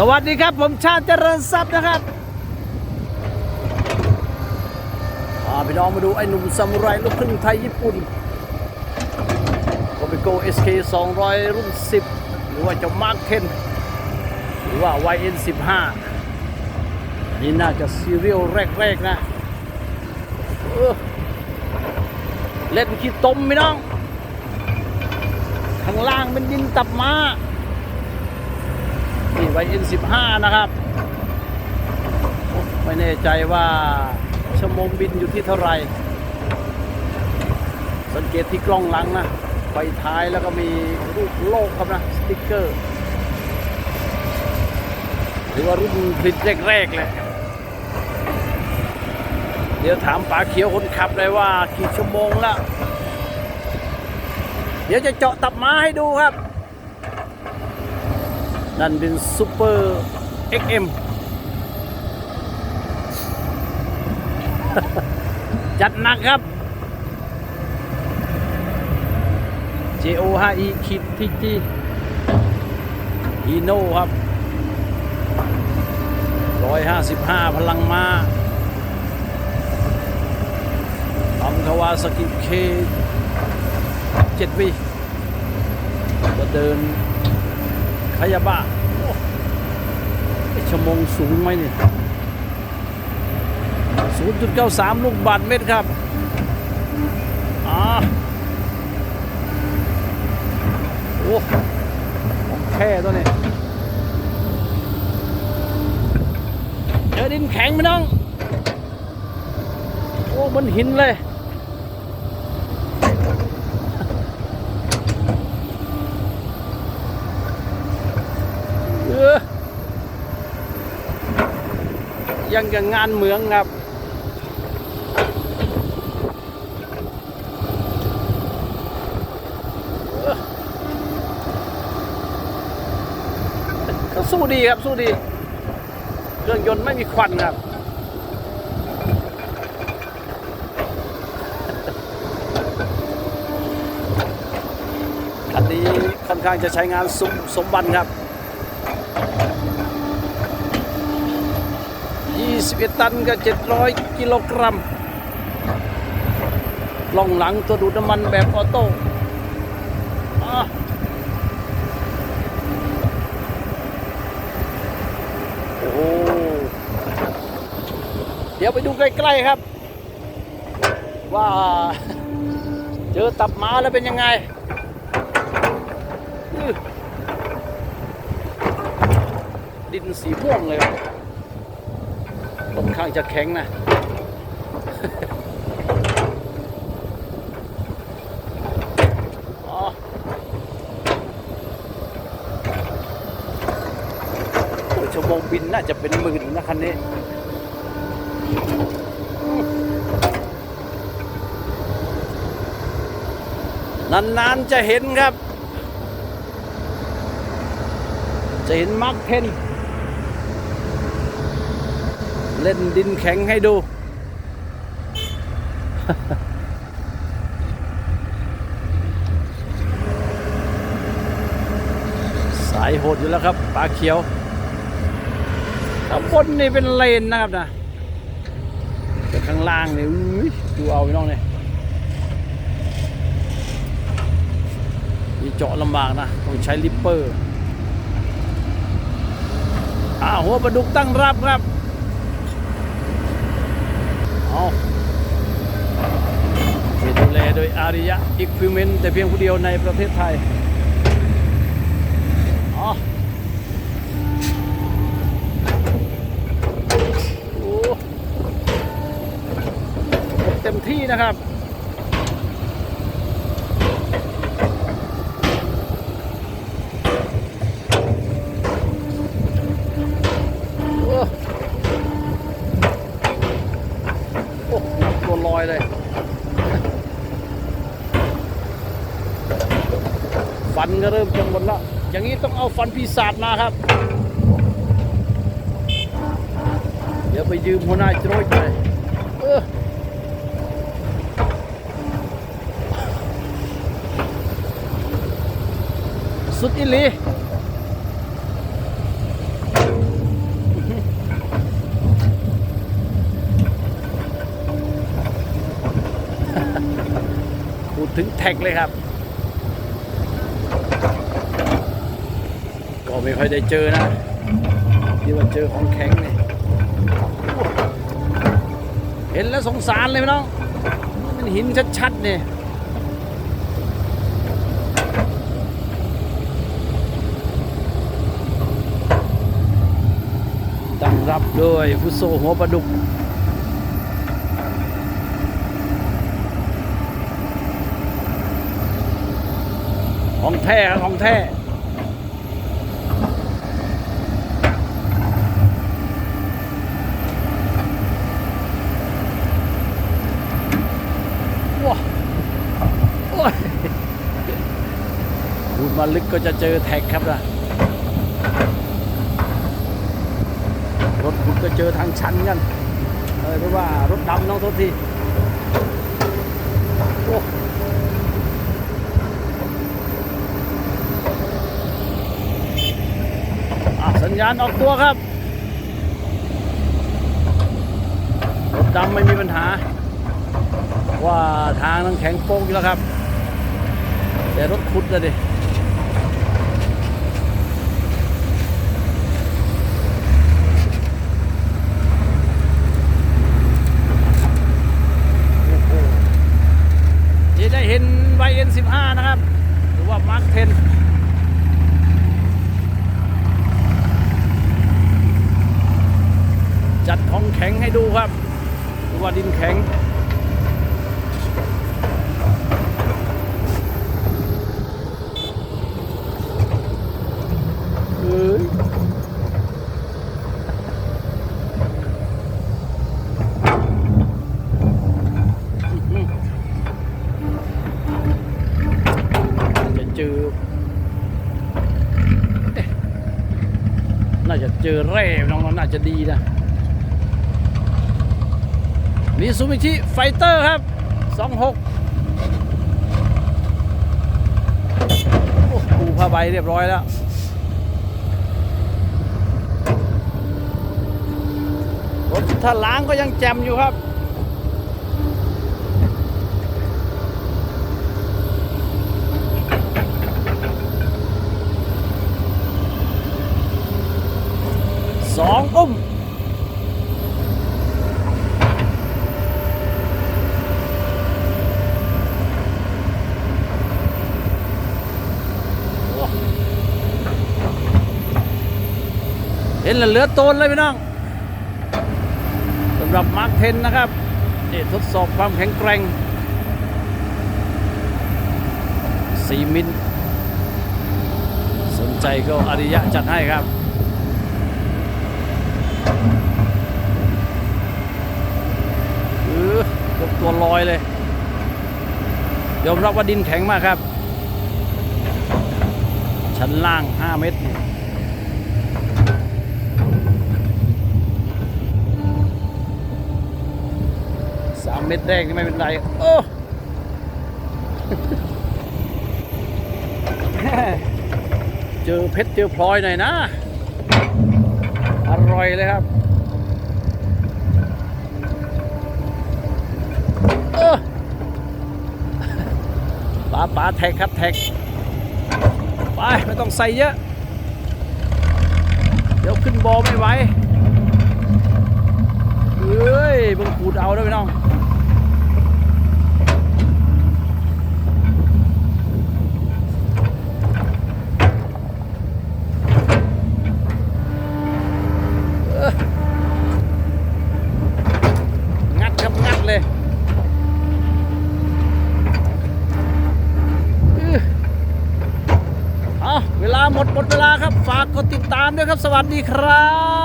สวัสดีครับ ผมชาติเจริญทรัพย์นะครับอ่าพี่น้องมาดูไอ้หนุ่มซามูไรลูกครึ่งไทยญี่ปุ่นโกเบโก SK 200รุ่น10หรือว่าจ้ามาร์ค10หรือว่า YN 15อันนี้น่าจะซีเรียลแรก ๆ นะเออเล่นขี้ตมพี่น้อง ข้างล่างเป็นดินตับม้า ไวเอ็นสิบห้านะครับ ไม่แน่ใจว่าชั่วโมงบินอยู่ที่เท่าไหร่ สังเกตที่กล้องหลังนะไฟท้ายแล้วก็มีรูปโลกครับนะ สติ๊กเกอร์หรือว่ารุ่นผลิตแรกๆเลยเดี๋ยวถามป๋าเขียวคนขับเลยว่ากี่ชั่วโมงแล้ว เดี๋ยวจะเจาะตับม้าให้ดูครับ นั่นเป็นซูเปอร์ XM จัดหนักครับ JO 5 E คิดทีจีฮีโน่ครับ 155 พลังมาอัมคาวาสกิเคเจ็ดวิก็เดิน ขยาบะโอ้ไอ้ชั่วโมงสูงไหมนี่0.93ลูกบาทเมตรครับอ่าโอ้ของแค่ตัวนี้เจอดินแข็งไหมน้อง โอ้มันหินเลย เออ ยังกับงานเหมืองครับก็สู้ดีครับ สู้ดี เครื่องยนต์ไม่มีควันครับคันนี้ค่อนข้างจะใช้งานสมสมบันครับ 21 ตันกับ700 กิโลกรัมล่องหลังตัวดูดน้ำมันแบบออโต้โอ้เดี๋ยวไปดูใกล้ ๆ ครับ ว่า เจอตับหมาแล้วเป็นยังไงดินสีม่วงเลยครับ ข้างจะแข็งนะอ๋อชั่วโมงบินน่าจะเป็นหมื่นนะคันนี้นานๆจะเห็นครับ จะเห็นมาร์คเทน เล่นดินแข็งให้ดู สายโหดอยู่แล้วครับปลาเขียวข้างบนนี่เป็นเลนนะครับนะแต่ข้างล่างนี่ดูเอาพี่น้องเนี่ยนี่เจาะลำบากนะ ต้องใช้ลิปเปอร์อ่าหัวปลาดุกตั้งรับครับ เอาที่ดูแลโดยอาริยะอิควิเมนแต่เพียงผู้เดียวในประเทศไทยอ๋อเต็มที่นะครับ ก็เริ่มจะหมดละอย่างนี้ต้องเอาฟันปีศาจมาครับ เดี๋ยวไปยืมหัวหน้าโจรไปสุดอิลีพูถึงแท็กเลยครับ ไม่ค่อยได้เจอนะที่ว่าเจอของแข็งเนี่ยเห็นแล้วสงสารเลยพี่น้อง มันหินชัดๆเนี่ยตั้งรับด้วยฟุโซหัวปลาดุกของแท้ครับของแท้ ว้าโอ้ยดู มาลึกก็จะเจอแท็กครับนะรถขุดก็เจอทางชันกันเออเพราะว่ารถดำน้องทษทีโอ้สัญญาณออกตัวครับรถดำไม่มีปัญหา ว่าทางนั้นแข็งโป้งอยู่แล้วครับ แต่รถขุดเลยดิโอ้โหจะได้เห็น YN15 นะครับ หรือว่ามาร์คเทนจัดของแข็งให้ดูครับ หรือว่าดินแข็ง เอ้ยจะเจ อเอ๊ะน่าจะเจอแร่น้องๆน่าจะดีนะมีซูมิชิไฟเตอร์ครับ 26โอ้ปูผ้าใบเรียบร้อยแล้วรถถ้าล้างก็ยังแจมอยู่ครับ สองอุ้มเห็นแล้วเหลือโตนเลยพี่น้องสำหรับมาร์คเทนนะครับนี่ทดสอบความแข็งแกร่ง 4 มิลสนใจก็อริยะจัดให้ครับ ยกตัวลอยเลยยอมรับว่าดินแข็งมากครับ ชั้นล่าง 5 เมตรสามเม็ดแรกนี่ไม่เป็นไร โอ้เจอเพชรเจอพลอยหน่อยนะ อร่อยเลยครับเออป๋าปลาแท็กครับแท็กไปไม่ต้องใส่เยอะ เดี๋ยวขึ้นบอไม่ไหวเฮ้ยบังขูดเอาด้วยพี่น้อง เอองัดครับงัดเลยเออเอาเวลาหมดหมดเวลาครับ ฝาก กดติดตามด้วยครับ สวัสดีครับ